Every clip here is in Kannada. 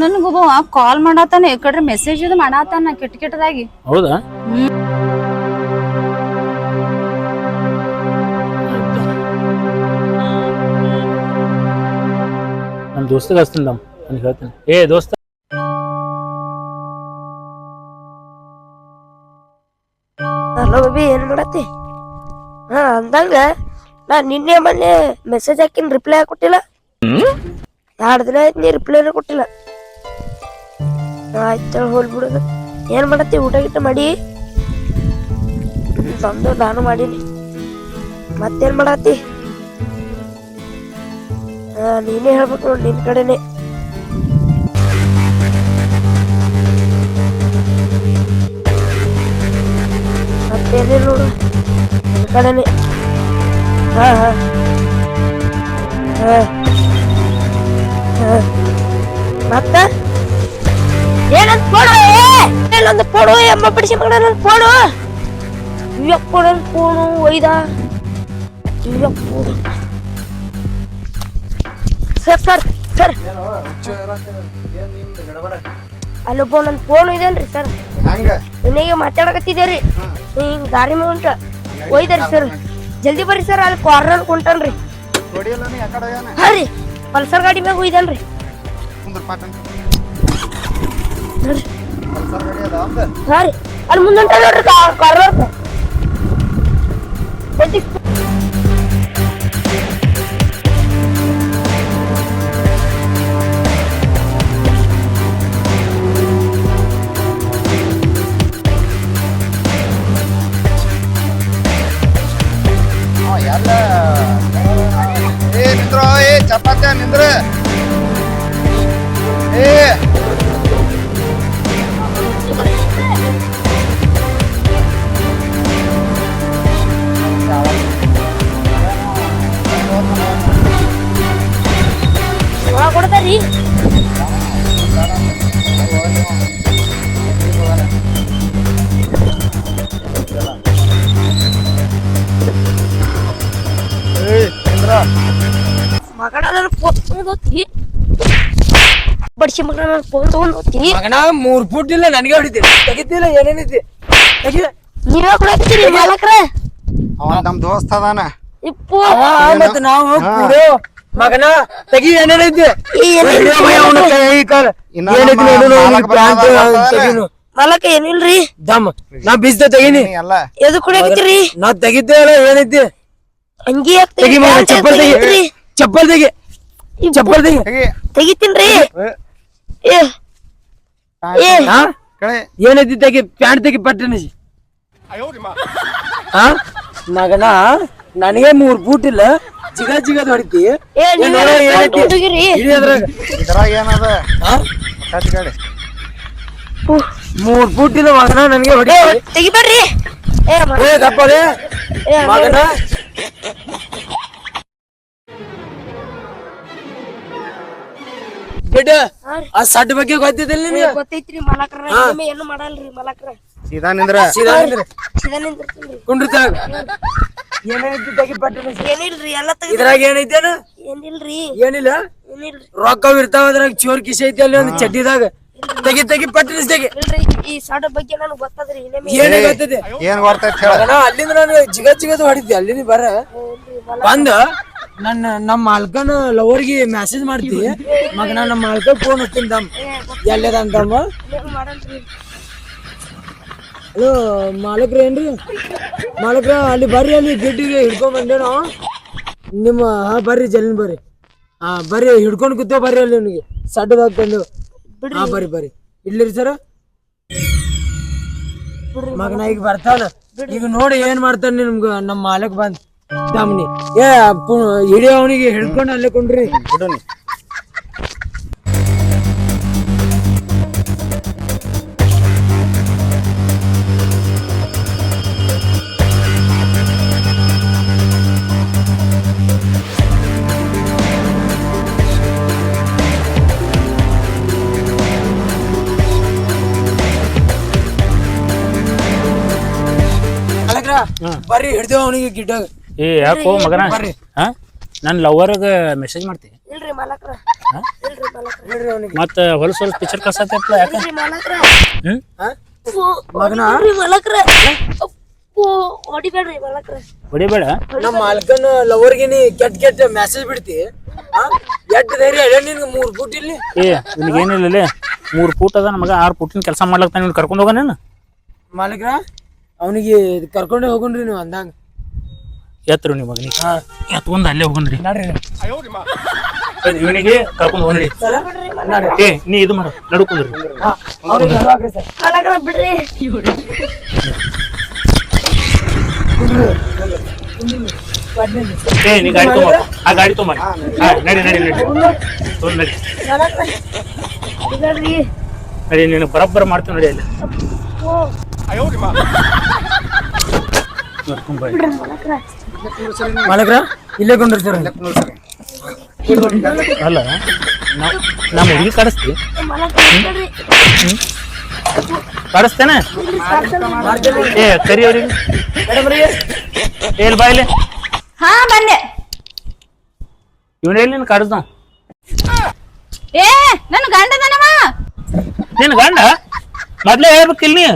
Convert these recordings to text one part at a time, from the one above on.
ನನ್ಗೊಬ್ಬ ಕಾಲ್ ಮಾಡತ್ತಾನ ಈ ಕಡೆ ಮೆಸೇಜ್ ಇದು ಮಾಡತ್ತಾನ ಕೆಟ್ಟ ಕೆಟ್ಟದಾಗಿ. ಹೌದಾ. ನಮ್ಮ ದೋಸ್ತಗೆ ಹಚ್ತೀನಿ ನಮ್ ನನಗೆ ಹೇಳ್ತೀನಿ. ಏ ದೋಸ್ತ. ಮಾಡತ್ತಿ? ಹಾ, ಅಂದಂಗ ನಾ ನಿನ್ನೆ ಮೊನ್ನೆ ಮೆಸೇಜ್ ಹಾಕಿನ ರಿಪ್ಲೈ ಕೊಟ್ಟಿಲ್ಲ. ಎರಡು ದಿನ ಆಯ್ತು ನೀ ರಿಪ್ಲೈನೇ ಕೊಟ್ಟಿಲ್ಲ. ಆಯ್ತು ಹೋಲ್ ಏನ್ ಮಾಡತ್ತಿ ಊಟ ಗೀಟ ಮಾಡಿ? ತಂದು ನಾನು ಮಾಡೀನಿ. ಮತ್ತೇನ್ ಮಾಡತ್ತಿ? ನೀನೇ ಹೇಳ್ಬೇಕು ನೋಡಿ ನಿನ್ ಕಡೆನೆ. ಮತ್ತೇನಿಲ್ಲ ನೋಡು? ಕಡೆನೆ. ಹಾಂ ಹಾಂ. ಹಾ. ಹಾ. ಮತ್ತ? ಏನಂತ ಫೋನು ಏನೊಂದು ಫೋನು ಅಮ್ಮ ಬಿಡಿಸಿ ಮಗನ ಕೊಡು ನನ್ನ ಫೋನು ಒಯ್ದ. ಯಪ್ಪು ಸರ್ ಸರ್ ಸರ್. ಅಲ್ಲೊಬ್ಬ ನನ್ನ ಫೋನ್ ಇದೇನ್ರಿ ಸರ್? ನಿನಗೆ ಮಾತಾಡಕತ್ತಿದ್ದೇರಿ ಹಿಂಗ್ ದಾರಿ ಮೇಲೆ ಉಂಟ. ಒಯ್ದಾರಿ ಸರ್ ಜಲ್ದಿ ಬರ್ರಿ ಸರ್ ಅಲ್ಲಿ ಕಾರ್ನರ್ ಕುಂಟನ್ರಿ ಹಾ ರೀ ಪಲ್ಸರ್ ಗಾಡಿ ಮ್ಯಾಗ ಒಯ್ದನ್ರಿ ಹಾ ರೀ, ಅಲ್ಲಿ ಮುಂದೆ ಉಂಟ ನೋಡ್ರಿ ಕಾರ್ನರ್ ಏ ಚಪಾತ್ಯ ನಿಂದ್ರ. ಮಗನ ನನ್ನ ಫೋನ್ ತಗೊಂಡ್ ಹೋಗ್ತಿ ಬಡಿಸಿ ಮಗನ ನನ್ನ ಫೋನ್ ತಗೊಂಡ್ ಹೋಗ್ತಿ ಮಗನ ಮೂರ್ ಫುಟ್ ಇಲ್ಲ ನನಗೆ ಹೊಡಿತೀನಿ ತೆಗಿತಿಲ್ಲ ಏನೇನೈತಿ ತೆಗಿ ನೀವೇ ಕೊಡಾಕತ್ತೀರಿ ಮಾಲಕ್ರ. ಅವ ನಮ್ ದೋಸ್ತ ಅದಾನ. ಇಪ್ಪು. ಮತ್ ಮತ್ತ ನಾವು ಹಾ. ಮಗನ ತೆಗಿ ಏನೇನೈತಿ ಮಾಲಕ ಏನಿಲ್ರಿ? ದಮ್ ನಾ ಬಿಸ್ದ ತೆಗಿನಿ. ಎದು ಕುಡಿಯಾಕತ್ತೀರಿ ನಾ ತೆಗಿದ್ದೆ ಅಲ್ಲ ಏನೈತಿ ಅಂಗಿ ತೆಗಿ ಮಗ ಚಪ್ಪಲ್ ತೆಗಿ. ತೆಗಿತ್ರಿ ಚಪ್ಪಲ್ ತೆಗಿ. ಚಪ್ಪಲ್ ತೆಗಿ. ತೆಗಿ ತೆಗಿತೀನ್ರಿ ಏನೈತಿ ತೆಗಿ ಪ್ಯಾಂಟ್ ತೆಗಿ ಪಟ್ಟನಿಸಿ ಹಾ ಮಗನ ನನಗೆ ಮೂರ್ ಫೂಟ್ ಇಲ್ಲ. ಜಿಗ ಜಿಗದ್ ಹೊಡಿತಿ. ಮೂರ್ ಫೂಟ್ ಇಲ್ಲ ಮಗನ ನನಗೆ ಹೊಡಿ ತೆಗಿಬೇಡ್ರಿ. ಮಗನ ಆ ಸಡ್ ಬಗ್ಗೆ ಗೊತ್ತಿದ್ದಿಲ್ಲ ನಿನಗೆ ಗೊತ್ತೈತ್ರಿ ಮಲಕ್ರ. ಇನ್ನೊಮ್ಮೆ ಏನು ಮಾಡಲ್ರಿ ಮಲಕ್ರ? ಸೀದಾ ನಿಂದ್ರ? ಸೀದಾ ನಿಂದ್ರು. ಸೀದಾ ಏನೈತಿ ತೆಗಿ ಪಟ್ಟಣ ಏನಿಲ್ರಿ ಎಲ್ಲ ತೆಗಿ ಇದ್ರಾಗ ಏನೈತೇನ ಏನಿಲ್ರಿ. ಏನಿಲ್ಲ? ಏನಿಲ್ರಿ. ರೊಕ್ಕ ಇರ್ತಾವ ಅದ್ರಾಗ ಚೋರ್ ಕಿಸಿ ಐತಿ ಅಲ್ಲಿ ಒಂದು ಚಡ್ಡಿದಾಗ. ತೆಗಿ ತೆಗಿ ಪಟ್ರಿ ತೆಗಿ ಈ ಸಾಡ ಬಗ್ಗೆ ನನಗೆ ಗೊತ್ತದ್ರಿ ಏನೇ ಗೊತ್ತಿದೆ? ಏನ್ ಹೇಳ. ಅಲ್ಲಿಂದ ನಾನು ಜಿಗ ಜಿಗದ್ ಹೊಡಿದ್ದೆ ಅಲ್ಲಿಂದ ಬರ. ಬಂದ ನನ್ನ ನಮ್ಮ ಮಾಲ್ಕನ ಲವರ್ಗೆ ಮೆಸೇಜ್ ಮಾಡ್ತಿ. ಮಗನ ನಮ್ಮ ಮಾಲ್ಕ ಫೋನ್ ಹಚ್ತೀನಿ ದಮ್. ಎಲ್ಲದ ಅಂತಮ್ಮ ಹಲೋ, ಮಾಲಕ್ರ ಏನ್ರಿ? ಮಾಲಕ್ರ, ಅಲ್ಲಿ ಬರ್ರಿ, ಅಲ್ಲಿ ಗಿಡ್ಡಿಗೆ ಹಿಡ್ಕೊಂಡ್ ಬಂದೆ ನಾವು ನಿಮ್ಮ, ಹಾ, ಬರ್ರಿ ಜಲ್ದಿ ಬರ್ರಿ. ಹಾ, ಬರ್ರಿ, ಹಿಡ್ಕೊಂಡ್ ಕೂತೋ ಬರ್ರಿ ಅಲ್ಲಿ ನಿಮಗೆ. ಸಡ್ಡದ ಹಾಕೊಂಡು ಹಾ, ಬರ್ರಿ ಬರ್ರಿ. ಇಲ್ಲಿರಿ ಸರ. ಮಗನ ಈಗ ಬರ್ತಾನ. ಈಗ ನೋಡಿ ಏನ್ ಮಾಡ್ತಾನೆ ನಿಮ್ಗ, ನಮ್ಮ ಮಾಲಕ್ ಬಂದ್. ದಮ್ನಿ. ಏ ಹಿಡಿಯೋ ಅವನಿಗೆ ಹಿಡ್ಕೊಂಡು ಅಲ್ಲೇ ಕೊಂಡ್ರಿ. ಬಿಡು ನೀ ಮಾಲಕ್ರ ಬರ್ರಿ ಹಿಡ್ದೇವ್ ಅವನಿಗೆ ಗಿಡ್ಡಾಗ. ಏ ಯಾಕೋ ಮಗನ? ಹಾ? ನನ್ನ ಲವರ್ಗ ಮೆಸೇಜ್ ಮಾಡ್ತಿ. ಇಲ್ರಿ ಮಾಲಕ್ರ. ಇಲ್ರಿ ಮಾಲಕ್ರ. ಹೇಳ್ರಿ ಅವನಿಗೆ. ಮತ್ತ ಹೊಲಸ್ ಹೊಲಸ್ ಪಿಕ್ಚರ್ ಕಳ್ಸತ್ತಪ್ಪ ಯಾಕ? ಇಲ್ರಿ ಮಾಲಕ್ರ. ಹ್ಮ್? ಮಗನ? ಇಲ್ರಿ ಮಾಲಕ್ರ. ಅಪ್ಪೋ ಹೊಡಿಬೇಡ್ರಿ ಮಾಲಕ್ರ. ಹೊಡಿಬೇಡ? ನಮ್ಮ ಮಾಲಕನ ಕೆಟ್ಟ ಕೆಟ್ಟ ಮೆಸೇಜ್ ಬಿಡ್ತಿ ಆ? ಎಷ್ಟ್ ಧೈರ್ಯ ಹೇಳ ನಿನ್ಗೆ ಮೂರ್ ಫುಟ್ ಇಲ್ಲಿ? ಏ ನಿನಗೆ ಏನಿಲ್ಲ ಮೂರು ಫೂಟ್ ಅದ ನಮಗ ಆರು ಫೂಟಿನ ಕೆಲಸ ಮಾಡ್ಲಕ್ತಾನೆ ನೀನು ಕರ್ಕೊಂಡು ಹೋಗ ನೀನು? ಮಾಲಕ್ರ ಅವನಿಗೆ ಕರ್ಕೊಂಡೇ ಹೋಗುಣ್ರಿ ನೀವು ಅಂದಂಗ. ಎತ್ತರು ನಿಮ್ಮ ಮಗನಿಗೆ. ಎತ್ಕೊಂಡ್ ಅಲ್ಲೇ ಹೋಗನ್ರಿ ನಡ್ರಿ ಇವನಿಗೆ ಕರ್ಕೊಂಡು ಹೋಗ್ರಿ. ಏ ನೀ ಇದು ಮಾಡು ನಡ್ಕೊಂಡ್ರಿ ಏ ನೀ ಗಾಡಿ ತೊಗೊಂಬ ಆ ಗಾಡಿ ತೊಗೊಂಬ ಹಾ ನಡಿ ನಡಿ ನಡಿ. ತೊಗೊಂಡ್ ನಡಿ. ನಡಿ ನೀನು ಬರಬ್ಬರ ಮಾಡ್ತೀವಿ ನಡಿ ಅಲ್ಲಿ. ಮಾಲಕ್ರ ಇಲ್ಲೇ. ಕೊಂಡ್ರಿ ಸರ್. ಅಲ್ಲ ನಮ್ಮ ಹುಡುಗಿ ಕಡಿಸ್ತಿ. ಕಡಿಸ್ತೇನೆ? ಏ ಕರಿ ಅವ್ರಿಗೆ. ಏಲ್ ಬಾಯ್ಲೆ ಹಾ ಬಂದೆ ಇವನೇಲಿ ನೀನು ಕಡಿಸ್ದ? ಏ ನನ್ ಗಂಡದನವ. ನಿನ್ ಗಂಡ? ಮೊದ್ಲೇ ಹೇಳ್ಬೇಕಿಲ್ಲ ನೀ.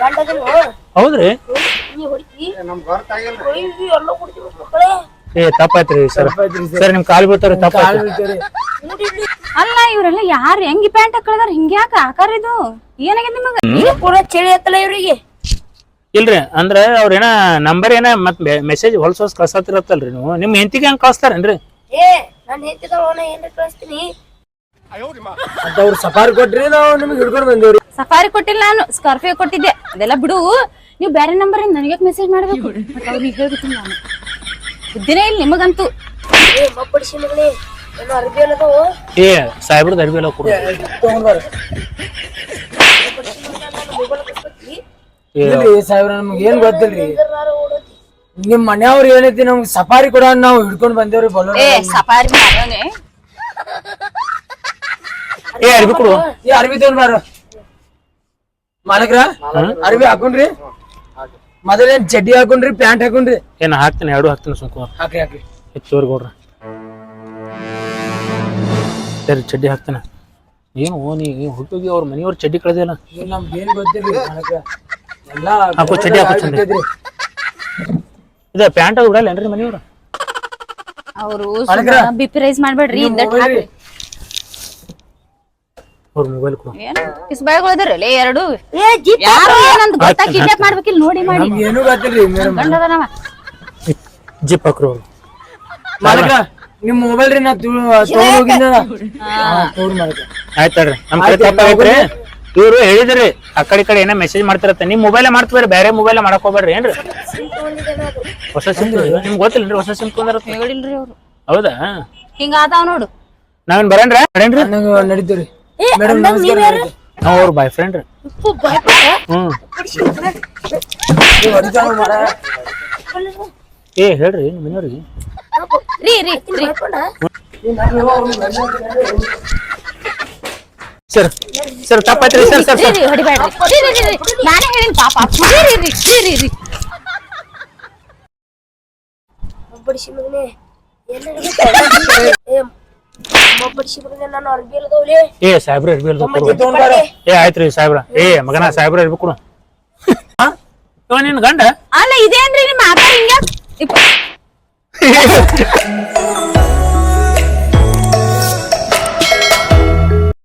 ಗಂಡದನು. ಹೌದ್ರಿ? ಏ ತಪ್ಪಾಯ್ತ್ರಿ ಸರ್. ಸರ್. ನಿಮ್ ಕಾಲ್ ತಪ್ಪಾಯ್ತು? ಅಲ್ಲ ಇವ್ರೆಲ್ಲ ಯಾರು ಹೆಂಗಿ ಪ್ಯಾಂಟ್ ಹಾಕಳದಾರ ಹಿಂಗ್ಯಾಕ ಆಕಾರ ಇದು? ಏನಾಗಿದೆ ನಿಮಗ? ಕೂಡ ಪೂರ ಚಳಿ ಹತ್ತಲ್ಲ ಇವ್ರಿಗೆ. ಇಲ್ರಿ ಅಂದ್ರೆ ಅವ್ರೇನ ನಂಬರ್ ಏನ ಮತ್ ಮೆಸೇಜ್ ಹೊಲ್ಸೋಸ್ ಹೊಲ್ಸ್ ಕಳ್ಸತ್ತಿರತ್ತಲ್ರಿ ನೀವು? ನಿಮ್ ಹೆಂತಿಗೆ ಹಂಗ್ ಕಳ್ಸ್ತಾರೇನ್ರಿ? ಏ ನಾನು ಏನ್ ಕಳಿಸ್ತೀನಿ. ಅಂತ ಅವ್ರು ಸಫಾರಿ ಕೊಟ್ರಿ ನಾವು ನಿಮ್ಗೆ ಹಿಡ್ಕೊಂಡು ಬಂದೇವ್ರಿ. ಸಫಾರಿ ಕೊಟ್ಟಿಲ್ಲ ನಾನು ಸ್ಕಾರ್ಪಿಯೋ ಕೊಟ್ಟಿದ್ದೆ. ಅದೆಲ್ಲ ಬಿಡು. ನೀವು ಬೇರೆ ನಂಬರ್ ನನಗೆ ಮೆಸೇಜ್ ಮಾಡ್ಬೇಕು? ಮತ್ತೆ ಅವ್ರಿಗೆ ಹೇಳ್ಬೇಕು ನಾನು. ಬುದ್ಧಿನೇ ಇಲ್ಲ ನಿಮಗಂತೂ. ಏ ಏ ಸಾಹೇಬ್ರದ್ ಅರ್ಬಿ ಎಲ್ಲ ಕೊಡು. ಏ, ಇಲ್ರಿ ಸಾಹೇಬ್ರ ನಮ್ಗೆ ಏನ್ ಗೊತ್ತಿಲ್ರಿ? ನಿಮ್ ಮನೆಯವ್ರು ಏನೈತಿ ನಮ್ಗೆ ಸಫಾರಿ ಕೊಡ ನಾವು ಹಿಡ್ಕೊಂಡ್ ಬಂದೇವ್ರಿ ಬಲ್ಲೋರ್ ಏ ಸಫಾರಿ ಮಾಡೋನೆ. ಏ ಅರ್ಬಿ ಕೊಡು. ಈ ಅರ್ಬಿ ತಗೊಂಡ್ಬಾರ ಮಾಲಕ್ರ? ಅರ್ವಿ ಹಾಕೊಂಡ್ರಿ? ಮೊದಲೇನ್ ಚಡ್ಡಿ ಹಾಕೊಂಡ್ರಿ ಪ್ಯಾಂಟ್ ಹಾಕೊಂಡ್ರಿ. ಏನ್ ಹಾಕ್ತೇನೆ ಎರಡು ಹಾಕ್ತೇನೆ ಸುಮ್ಕುಮಾರ್ ಹಾಕ್ರಿ ಹಾಕ್ರಿ. ಹೆಚ್ಚುವರೆಗೆ ಕೊಡ್ರಿ ಸರಿ ಚಡ್ಡಿ ಹಾಕ್ತಾನೆ. ಏನು ಓನಿ ನೀ ಹುಟ್ಟೋಗಿ ಅವ್ರ ಮನೆಯವ್ರ ಚಡ್ಡಿ ಕಳೆದಿಲ್ಲ. ಏನ್ ನಮ್ಗೆ ಏನ್ ಗೊತ್ತಿಲ್ರಿ ಮಾಲಕ್ರ? ಎಲ್ಲಾ ಹಾಕೋ ಚಡ್ಡಿ ಹಾಕೋ. ಇದ ಪ್ಯಾಂಟ್ ಏನ್ರಿ ಮನೆಯವ್ರ? ಅವರು ಅಳಗ್ರ. ಬಿ ಪಿ ರೈಸ್ ಮಾಡ್ಬೇಡ್ರಿ ಹಾಕ್ರಿ. ಅವ್ರ ಮೊಬೈಲ್ ಕೊಡು. ಏನು? ಕಿಸ್ಬಾಯ್ಗಳು ಅದಾರಲ್ಲ ಎರಡು? ಏ ಜಿಪ್ ಯಾರು ಏನಂತ ಗೊತ್ತಾ ಕಿಡ್ನಾಪ್ ಮಾಡ್ಬೇಕಿಲ್ಲ ನೋಡಿ ಮಾಡಿ. ನಮ್ಗೆ ಏನೂ ಗೊತ್ತಿಲ್ರಿ ಮೇಡಮ್ ಗಂಡದನವ ಜಿಪ್ ಹಾಕ್ರು ಮಾಲಕ ನಿಮ್ ಮೊಬೈಲ್ ರೀ ನಾ ತಗೊಂಡ್ ಹೋಗಿದ್ದ ತೋರ್ ಮಾಲಕ್ರ ಆಯ್ತು ತಡ್ರಿ. ನಮ್ ಕಡೆ ತಪ್ಪಾಗೈತ್ರಿ ಇವ್ರು ಹೇಳಿದ್ರಿ ಆ ಕಡೆ ಈ ಕಡೆ ಏನೋ ಮೆಸೇಜ್ ಮಾಡ್ತಿರತ್ತೆ. ನಿಮ್ ಮೊಬೈಲ್ ಮಾಡ್ತೀರಿ ಬೇರೆ ಮೊಬೈಲ್ ಮಾಡಕ್ ಹೋಗ್ಬೇಡ್ರಿ ಏನ್ರಿ? ಹೊಸ ಸಿಮ್ ನಿಮ್ಗೆ ಗೊತ್ತಿಲ್ಲರಿ ಹೊಸ ಸಿಮ್ ಹೇಳಿಲ್ರಿ ಅವ್ರು. ಹೌದಾ? ಹಿಂಗ ಅದಾವ ನೋಡು. ನಾವೇನ್ ಬರೇನ್ರಿ ಬರೇನ್ರಿ ಮೇಡಮ್ ಅಂದಂಗ್ ನೀವ್ ಅವ್ರ ಬಾಯ್ ಫ್ರೆಂಡ್ ರೀ ಹ್ಮ್. ಏ ಹೇಳ್ರಿ ನಿಮ್ಮ ಮನೆಯವ್ರಿಗೆ. ರೀ ರೀ ರೀ. ಸರ್ ಸರ್ ತಪ್ಪಾಯ್ತು ಸರ್ ಸರ್ ರೀ ಸರ್. ರೀ ಹೊಡಿಬೇಡ್ರಿ. ರೀ ರೀ ರೀ ರೀ. ನಾನೇ ಹೇಳಿನ ಪಾಪ. ರೀ ರೀ ರೀ ರೀ ರೀ ರೀ. ಮಬ್ಬಡಿಸಿ ಮಗನೇ. ಏನ್ ಏ ಏ ಸಾಹೇಬ್ರ ಅರ್ಬಿ ಅಲ್ದು ಏ ಆಯ್ತ್ರಿ ಸಾಹೇಬ್ರ. ಏ ಮಗನ ಸಾಹೇಬ್ರ ಅರ್ಬಿ ಕೊಡು. ನಿನ್ ಗಂಡ. ಅಲ್ಲ ಇದೇನ್ರಿ ನಿಮ್ಮ ಹಿಂಗ?